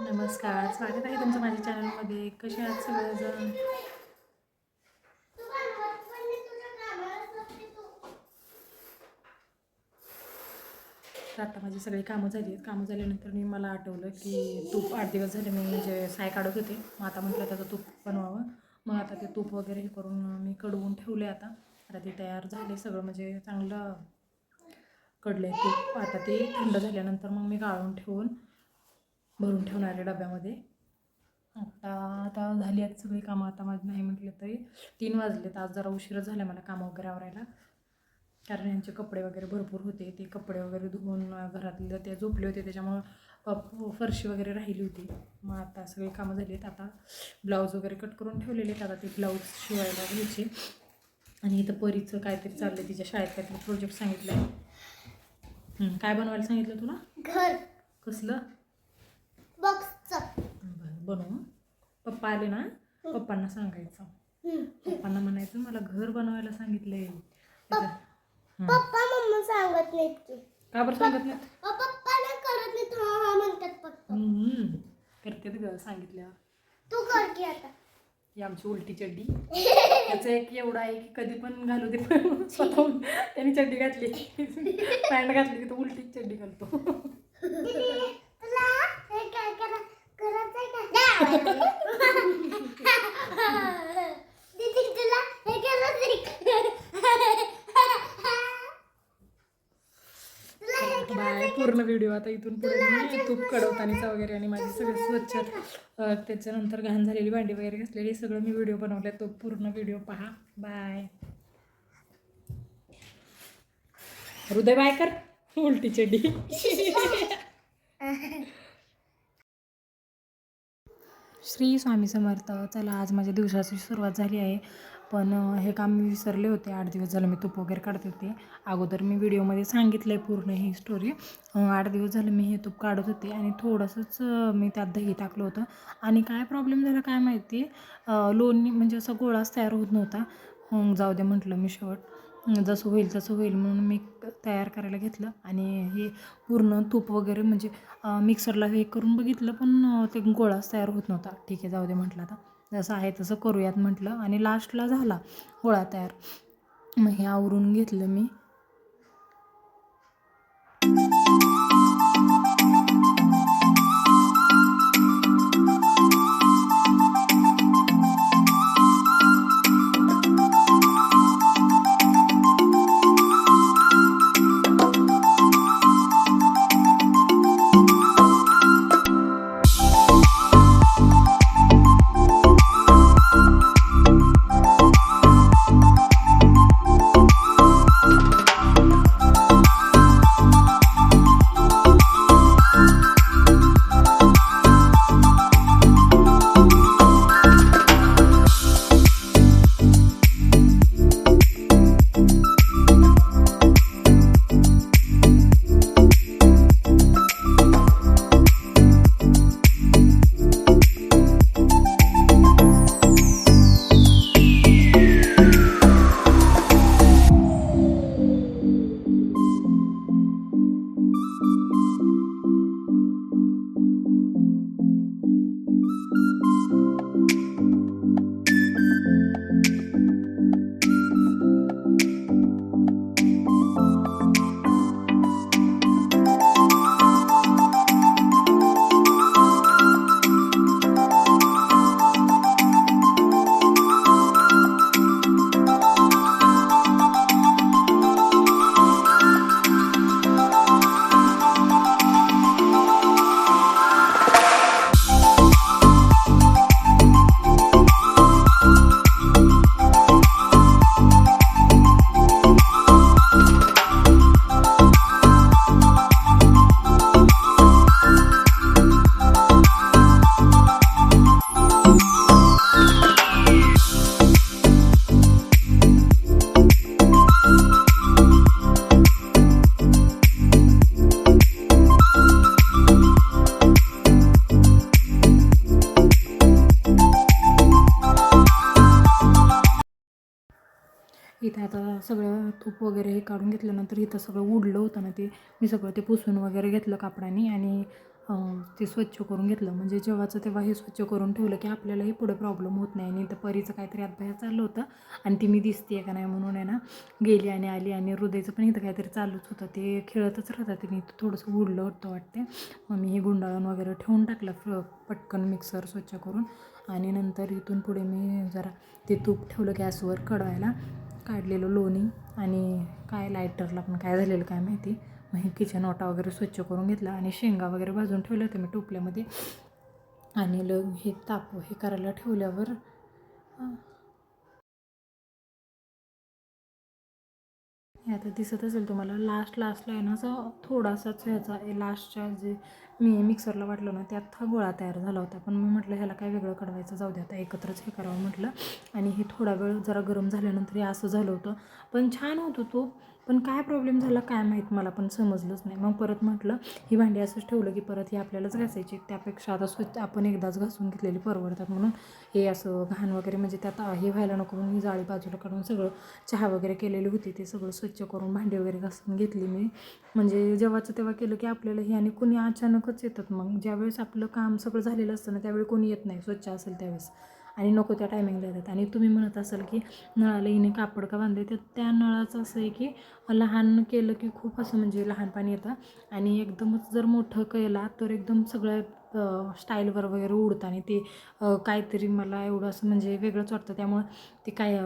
नमस्कार स्वागत आहे तुमचं माझ्या चॅनलमध्ये. कसे आहात सगळेजण? तर आता माझी सगळी कामं झाली आहेत. कामं झाल्यानंतर मी मला आठवलं की तूप आठ दिवस झाले मी म्हणजे साय काढत होते. मग आता म्हटलं त्याचं तूप बनवावं. मग आता ते तूप वगैरे हे करून मी कडवून ठेवले आता. आता ते तयार झाले सगळं म्हणजे चांगलं कडलं आहे तूप. आता ते थंड झाल्यानंतर मग मी गाळून ठेवून भरून ठेवणार आहे डब्यामध्ये. आता आता झाली आहेत सगळी कामं. आता माझी नाही म्हटलं तरी तीन वाजलेत. आज जरा उशीरच झाला मला कामं वगैरे आवरायला. कारण यांचे कपडे वगैरे भरपूर होते. ते कपडे वगैरे धुवून घरातले ते झोपले होते. त्याच्यामुळं फरशी वगैरे राहिली होती. मग आता सगळी कामं झाली आहेत. आता ब्लाऊज वगैरे कट करून ठेवलेले आहेत. आता ते ब्लाऊज शिवायला घ्यायचे. आणि इथं परीचं काहीतरी चाललं तिच्या शाळेत काहीतरी प्रोजेक्ट सांगितलं आहे काय बनवायला सांगितलं तुला? घर. कसलं? बॉक्सचं. बरं बनवू पप्पा आले ना? पप्पांना सांगायचं. पप्पांना म्हणायचं मला घर बनवायला सांगितलंय. त्याचं- हं. पप्पा मम्मा सांगत नाहीत की. का बरं सांगत नाही अ, पप्पा नाही करत नाहीत. हा हा म्हणतात फक्त हम्म. करतेत ग सांगितल्या तू कर की आता. ही आमची उलटी चड्डी. त्याचं एक एवढं आहे की कधी पण घालू दे. पण स्वतःहून त्यांनी चड्डी घातली. पॅन्ट घातली की तो उलटी चड्डी घालतो तुला हे काय करा करायचंय का दीदी तुला हे करायचंय तुला हे बाय पूर्ण व्हिडिओ आता इथून पुढे मी तूप कडवतानीचा वगैरे आणि माझी सगळं स्वच्छ त्याच्यानंतर घाण झालेली भांडी वगैरे घासलेली सगळं मी व्हिडिओ बनवले तो पूर्ण व्हिडिओ पहा. बाय हृदय बाय कर. उलटी चड्डी. श्री स्वामी समर्थ. चला आज माझ्या दिवसाची सुरुवात झाली आहे. पण हे काम मी विसरले होते. आठ दिवस झालं मी तूप वगैरे काढत होते. अगोदर मी व्हिडिओमध्ये सांगितलं आहे पूर्ण ही स्टोरी आठ दिवस झालं मी हे तूप काढत होते आणि थोडंसंच मी त्यात दही टाकलं होतं. आणि काय प्रॉब्लेम झाला काय माहिती? लोणी म्हणजे असा गोळाच तयार होत नव्हता. जाऊ दे म्हटलं मी शेवट. जसं होईल तसं होईल म्हणून मी तयार करायला घेतलं. आणि हे पूर्ण तूप वगैरे म्हणजे मिक्सरला हे करून बघितलं पण ते गोळाच तयार होत नव्हता. ठीक आहे जाऊ दे म्हटलं आता. जसं आहे तसं करूयात म्हटलं. आणि लास्टला झाला गोळा तयार. मग हे आवरून घेतलं मी. इथं आता सगळं तूप वगैरे हे काढून घेतल्यानंतर इथं सगळं उडलं होतं ना ते. मी सगळं ते पुसून वगैरे घेतलं कापडाने आणि ते स्वच्छ करून घेतलं. म्हणजे जेव्हाचं तेव्हा हे स्वच्छ करून ठेवलं की आपल्यालाही पुढे प्रॉब्लेम होत नाही. आणि तर परीचं काहीतरी अभ्यास चाललं होतं. आणि ती मी दिसते का नाही म्हणून आहे ना गेली आणि आली आणि हृदयचं पण इथं काहीतरी चालूच होतं. ते खेळतच राहतात आणि इथं थोडंसं उडलं होतं वाटते मग मी हे गुंडाळून वगैरे ठेवून टाकलं फ पटकन मिक्सर स्वच्छ करून. आणि नंतर इथून पुढे मी जरा ते तूप ठेवलं गॅसवर कढवायला काढलेलं लोणी आणि काय लायटरला पण काय झालेलं काय माहिती. मग हे किचन ओटा वगैरे स्वच्छ करून घेतला आणि शेंगा वगैरे भाजून ठेवले होते मी टोपल्यामध्ये. आणि ल हे ताप हे करायला ठेवल्यावर हे आता दिसत असेल तुम्हाला लास्ट लास्टला आहे ना असा थोडासाच ह्याचा लास्टच्या जे मी मिक्सरला वाटलं ना त्यात हा गोळा तयार झाला होता. पण मी म्हटलं ह्याला काय वेगळं काढवायचं जाऊ दे आता एकत्रच हे करावं म्हटलं. आणि हे थोडा वेळ जरा गरम झाल्यानंतर हे असं झालं होतं. पण छान होतं तो पण काय प्रॉब्लेम झाला काय माहीत मला पण समजलंच नाही. मग परत म्हटलं ही भांडी असंच ठेवलं की परत ही आपल्यालाच घासायची. त्यापेक्षा आता स्वच्छ आपण एकदाच घासून घेतलेली परवडतात म्हणून हे असं घाण वगैरे म्हणजे त्यात हे व्हायला नको म्हणून ही जाळी बाजूला काढून सगळं चहा वगैरे केलेली होती ते सगळं स्वच्छ करून भांडी वगैरे घासून घेतली मी. म्हणजे जेव्हाचं तेव्हा केलं की आपल्याला हे आणि कोणी अचानकच येतात मग. ज्यावेळेस आपलं काम सगळं झालेलं असतं ना त्यावेळी कोणी येत नाही. स्वच्छ असेल त्यावेळेस. आणि नको त्या टायमिंगला येतात. आणि तुम्ही म्हणत असाल की नळाला हिने कापड का बांधले तर त्या नळाचं असं आहे की लहान केलं की खूप असं म्हणजे लहान पाणी येतं. आणि एकदमच जर मोठं केला तर एकदम सगळ्या स्टाईलवर वगैरे उडतं. आणि ते काहीतरी मला एवढं असं म्हणजे वेगळंच वाटतं. त्यामुळं ते काय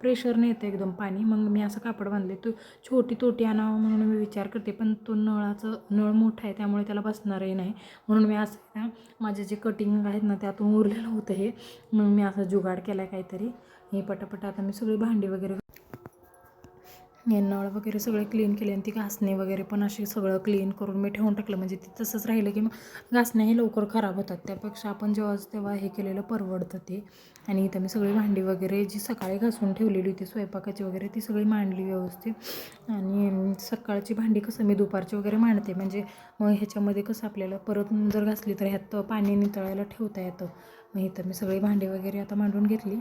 प्रेशरने येतं एकदम पाणी. मग मी असं कापड बांधले तो छोटी तोटी आणावं म्हणून मी विचार करते पण तो नळाचं नळ मोठा आहे त्यामुळे त्याला बसणारही नाही. म्हणून मी असं ना माझे जे कटिंग आहेत ना त्यातून उरलेलं होतं हे. मग मी असं जुगाड केला आहे काहीतरी. हे पटापट आता मी सगळी भांडी वगैरे नळ वगैरे सगळे क्लीन केले आणि ती घासणे वगैरे पण असे सगळं क्लीन करून मी ठेवून टाकलं. म्हणजे ती तसंच राहिलं की मग घासण्याही लवकर खराब होतात. त्यापेक्षा आपण जेव्हा तेव्हा हे केलेलं परवडतं ते. आणि इथं मी सगळी भांडी वगैरे जी सकाळी घासून ठेवलेली होती स्वयंपाकाची वगैरे ती सगळी मांडली व्यवस्थित. आणि सकाळची भांडी कसं मी दुपारची वगैरे मांडते. म्हणजे मग ह्याच्यामध्ये कसं आपल्याला परत जर घासली तर ह्यात पाणी नितळायला ठेवता येतं. मग इथं मी सगळी भांडी वगैरे आता मांडून घेतली.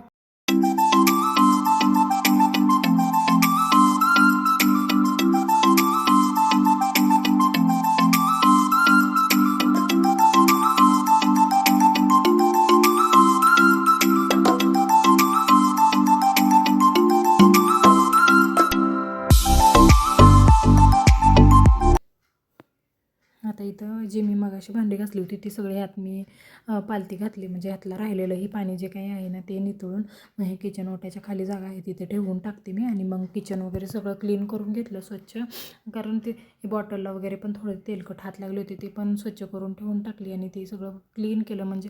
इथं जे मी मगाशी भांडी घासली होती ती सगळी ह्यात मी पालती घातली. म्हणजे ह्यातलं राहिलेलं ही पाणी जे काही आहे ना ते नितळून मग हे किचन ओट्याच्या खाली जागा आहे तिथे ठेवून टाकते मी. आणि मग किचन वगैरे सगळं क्लीन करून घेतलं स्वच्छ. कारण ते बॉटलला वगैरे पण थोडे तेलकट हात लागले होते ते पण स्वच्छ करून ठेवून टाकली. आणि ते सगळं क्लीन केलं. म्हणजे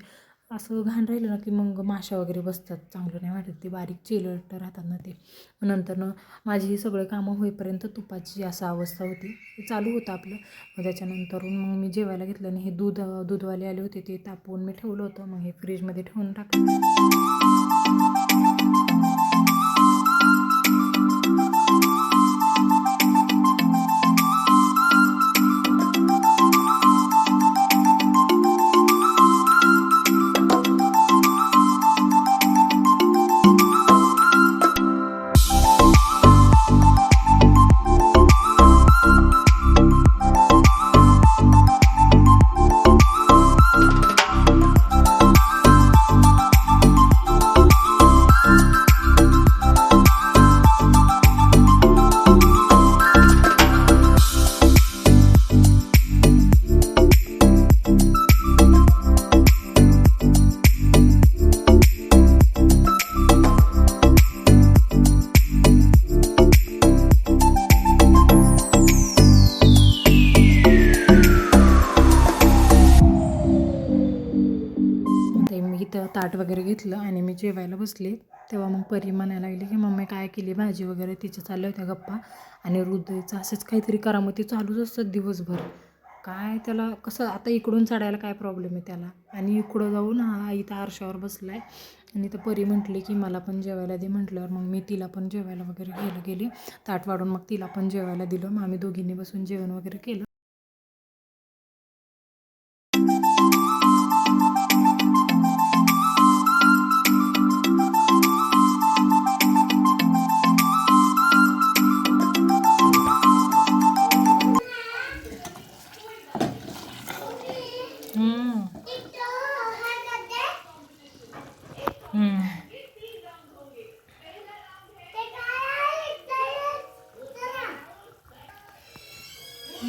असं घाण राहिलं ना की मग माशा वगैरे बसतात. चांगलं नाही वाटत. ते बारीक चिलट राहतात ना ते. नंतर नंतर माझी ही सगळे कामं होईपर्यंत तुपाची असं अवस्था होती. ते चालू होतं आपलं. मग त्याच्यानंतरून मग मी जेवायला घेतलं आणि हे दूध दूधवाले आले होते. ते तापवून मी ठेवलं होतं. मग हे फ्रीजमध्ये ठेवून टाकलं. त्या ताट वगैरे घेतलं आणि मी जेवायला बसले. तेव्हा मग परी म्हणायला लागली की मम्मी काय केली? भाजी वगैरे तिच्या चालल्या होत्या गप्पा आणि हृदयचं असंच काहीतरी करामती चालूच असतात दिवसभर. काय त्याला कसं आता इकडून चढायला काय प्रॉब्लेम आहे त्याला? आणि इकडं जाऊन हा इथं आरशावर बसला आहे आणि तर परी म्हटली की मला पण जेवायला दे म्हटल्यावर मग मी तिला पण जेवायला वगैरे घ्यायला गेले. ताट वाढून मग तिला पण जेवायला दिलं. मग आम्ही दोघींनी बसून जेवण वगैरे केलं.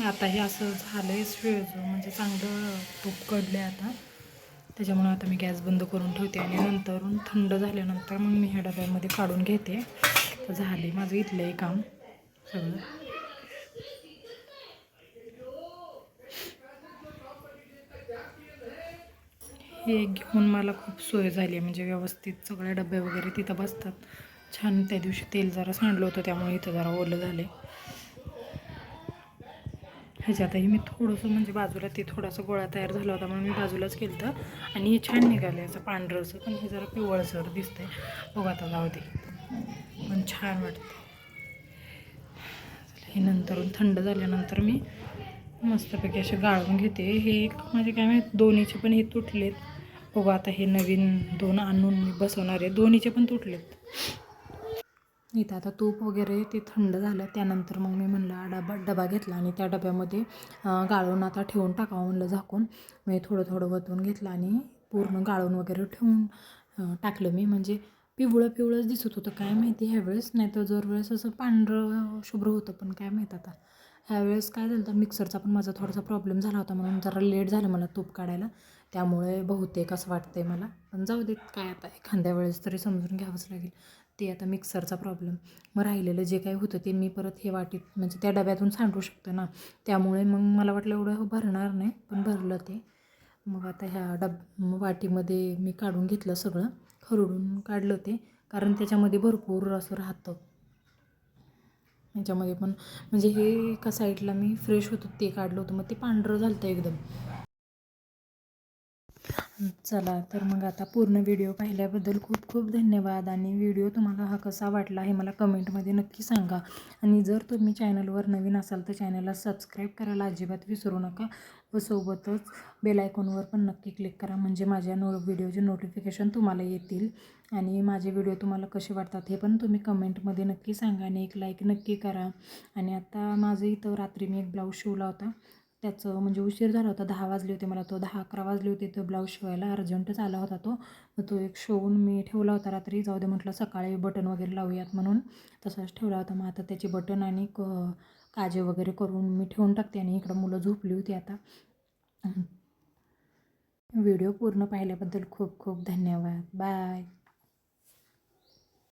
आता हे असं झालंय शिळजो म्हणजे चांगलं तूप कडलं आहे आता. त्याच्यामुळे आता मी गॅस बंद करून ठेवते आणि नंतर थंड झाल्यानंतर मग मी ह्या डब्यामध्ये काढून घेते. झाले माझं इथलं काम सगळं. हे घेऊन मला खूप सोय झाली आहे. म्हणजे व्यवस्थित सगळे डबे वगैरे तिथं बसतात. छान त्या दिवशी तेल जरा सांडलं होतं त्यामुळे इथं जरा ओलं झाले ह्याच्यातही मी थोडंसं म्हणजे बाजूला ते थोडासा गोळा तयार झाला होता म्हणून मी बाजूलाच केलं होतं आणि हे छान निघालं असं पांढरंसं पण हे जरा पिवळसर दिसतं आहे बघा आता जाऊ दे. पण छान वाटते हे नंतर थंड झाल्यानंतर मी मस्तपैकी असे गाळून घेते. हे एक म्हणजे काय माहीत दोन्हीचे पण हे तुटलेत. बघू आता हे नवीन दोन आणून मी बसवणार आहे. दोन्हीचे पण तुटलेत. इथं आता तूप वगैरे ते थंड झालं त्यानंतर मग मी म्हणलं डबा डबा घेतला आणि त्या डब्यामध्ये गाळून आता ठेवून टाकावं म्हणलं झाकून. मी थोडं थोडं वतून घेतलं आणि पूर्ण गाळून वगैरे ठेवून टाकलं मी. म्हणजे पिवळं पिवळंच दिसत होतं काय माहिती? ह्यावेळेस नाही तर जर वेळेस असं पांढरं शुभ्र होतं पण काय माहीत आता. ह्यावेळेस काय झालं तर मिक्सरचा पण माझा थोडासा प्रॉब्लेम झाला होता म्हणून जरा लेट झालं मला तूप काढायला. त्यामुळे बहुतेक असं वाटतंय मला. पण जाऊ देत काय आता एखाद्या वेळेस तरी समजून घ्यावंच लागेल. ते आता मिक्सरचा प्रॉब्लेम मग राहिलेलं जे काही होतं ते मी परत हे वाटीत म्हणजे त्या डब्यातून सांडू शकतो ना. त्यामुळे मग मला वाटलं एवढं हो भरणार नाही पण भरलं ते. मग आता ह्या डब वाटीमध्ये मी काढून घेतलं सगळं खरडून काढलं ते कारण त्याच्यामध्ये भरपूर असं राहतं. याच्यामध्ये पण म्हणजे हे एका साईडला मी फ्रेश होतं ते काढलं होतं मग ते पांढरं झालं होतं एकदम. चला तर मग आता पूर्ण व्हिडिओ पाहिल्याबद्दल खूप खूप धन्यवाद. आणि व्हिडिओ तुम्हाला हा कसा वाटला हे मला कमेंटमध्ये नक्की सांगा. आणि जर तुम्ही चॅनलवर नवीन असाल तर चॅनलला सबस्क्राईब करायला अजिबात विसरू नका. व सोबतच बेलायकॉनवर पण नक्की क्लिक करा म्हणजे माझ्या नो व्हिडिओचे नोटिफिकेशन तुम्हाला येतील. आणि माझे व्हिडिओ तुम्हाला कसे वाटतात हे पण तुम्ही कमेंटमध्ये नक्की सांगा आणि एक लाईक नक्की करा. आणि आता माझं इथं रात्री मी एक ब्लाऊज शिवला होता. त्याचं म्हणजे उशीर झाला होता दहा वाजले होते मला तो दहा अकरा वाजले होते तो ब्लाऊज शिवायला. अर्जंटच आला होता तो. मग तो एक शिवून मी ठेवला होता रात्री. जाऊ दे म्हटलं सकाळी बटन वगैरे लावूयात म्हणून तसाच ठेवला होता. मग आता त्याचे बटन आणि क काजे वगैरे करून मी ठेवून टाकते आणि इकडं मुलं झोपली होती आता. व्हिडिओ पूर्ण पाहिल्याबद्दल खूप खूप धन्यवाद. बाय.